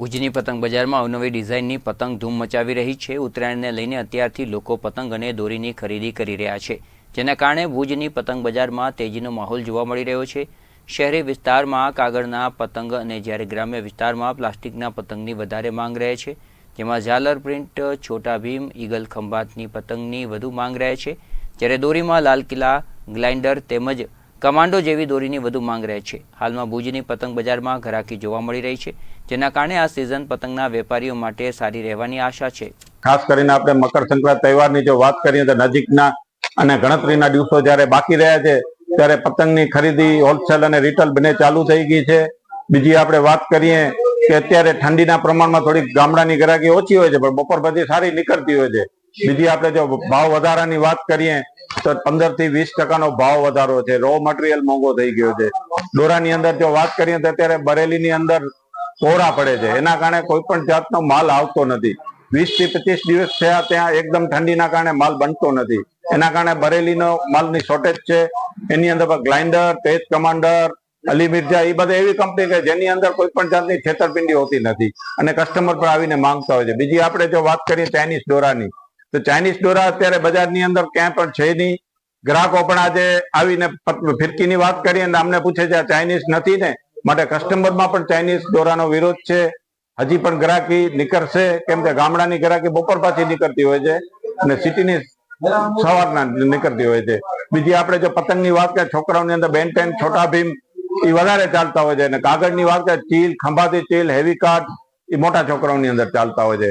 ભુજની પતંગ બજારમાં અવનવી ડિઝાઇનની પતંગ ધૂમ મચાવી રહી છે. ઉત્તરાયણને લઈને અત્યારથી લોકો પતંગ અને દોરીની ખરીદી કરી રહ્યા છે. જેના કારણે ભુજની પતંગ બજારમાં તેજીનો માહોલ જોવા મળી રહ્યો છે. શહેરી વિસ્તારમાં કાગળના પતંગ અને જ્યારે ગ્રામ્ય વિસ્તારમાં પ્લાસ્ટિકના પતંગની વધારે માંગ રહે છે, જેમાં ઝાલર પ્રિન્ટ, છોટા ભીમ, ઈગલ ખંભાતની પતંગની વધુ માંગ રહે છે. જ્યારે દોરીમાં લાલ કિલ્લા, ગ્લાઇન્ડર તેમજ કમાન્ડો જેવી દોરીની વધુ માંગ રહે છે. હાલમાં ભુજની પતંગ બજારમાં ઘરાકી જોવા મળી રહી છે, જેના કારણે આ સિઝન પતંગના વેપારીઓ માટે સારી રહેવાની આશા છે. ખાસ કરીને આપણે મકર સંક્રાંત તહેવારની જો વાત કરીએ તો નજીકના અને ગણતરીના દિવસો જ્યારે બાકી રહ્યા છે, ત્યારે પતંગની ખરીદી હોલસેલ અને રિટેલ બંને ચાલુ થઈ ગઈ છે. બીજી આપણે વાત કરીએ કે અત્યારે ઠંડીના પ્રમાણમાં થોડીક ગામડાની ગ્રાહકી ઓછી હોય છે, પણ બપોર પછી સારી નીકળતી હોય છે. બીજી આપણે જો ભાવ વધારાની વાત કરીએ તો પંદરથી વીસ ટકાનો ભાવ વધારો છે. રો મટીરિયલ મોંઘો થઈ ગયો છે. દોરાની અંદર જો વાત કરીએ તો અત્યારે બરેલીની અંદર કોરા પડે છે. એના કારણે કોઈ પણ જાતનો માલ આવતો નથી. વીસથી પચીસ દિવસ થયા ત્યાં એકદમ ઠંડીના કારણે માલ બનતો નથી. એના કારણે બરેલીનો માલની શોર્ટેજ છે. એની અંદર ગ્લાઇન્ડર, તેજ કમાન્ડર, અલી મિર્જા એ બધા એવી કંપની કે જેની અંદર કોઈ પણ જાતની છેતરપિંડી હોતી નથી અને કસ્ટમર પણ આવીને માંગતા હોય છે. બીજી આપણે જો વાત કરીએ ચાઇનીઝ દોરાની. તો ચાઇનીઝ દોરા અત્યારે બજારની અંદર ક્યાંય પણ છે નહીં. ગ્રાહકો પણ આજે આવીને ફિરકીની વાત કરી અને અમને પૂછે છે આ ચાઇનીઝ નથી ને? માટે કસ્ટમરમાં પણ ચાઇનીઝ દોરાનો વિરોધ છે. હજી પણ ગ્રાહકી નીકળશે, કેમ કે ગામડાની ગ્રાહકી બપોર પાછી નીકળતી હોય છે અને સિટીની સવારના નીકળતી હોય છે. બીજી આપણે જો પતંગની વાત કરીએ, છોકરાઓની અંદર બેન છોટા ભીમ એ વધારે ચાલતા હોય છે. અને કાગળની વાત કરીએ ચીલ ખંભાતી ચીલ હેવી કાર્ડ એ મોટા છોકરાઓની અંદર ચાલતા હોય છે.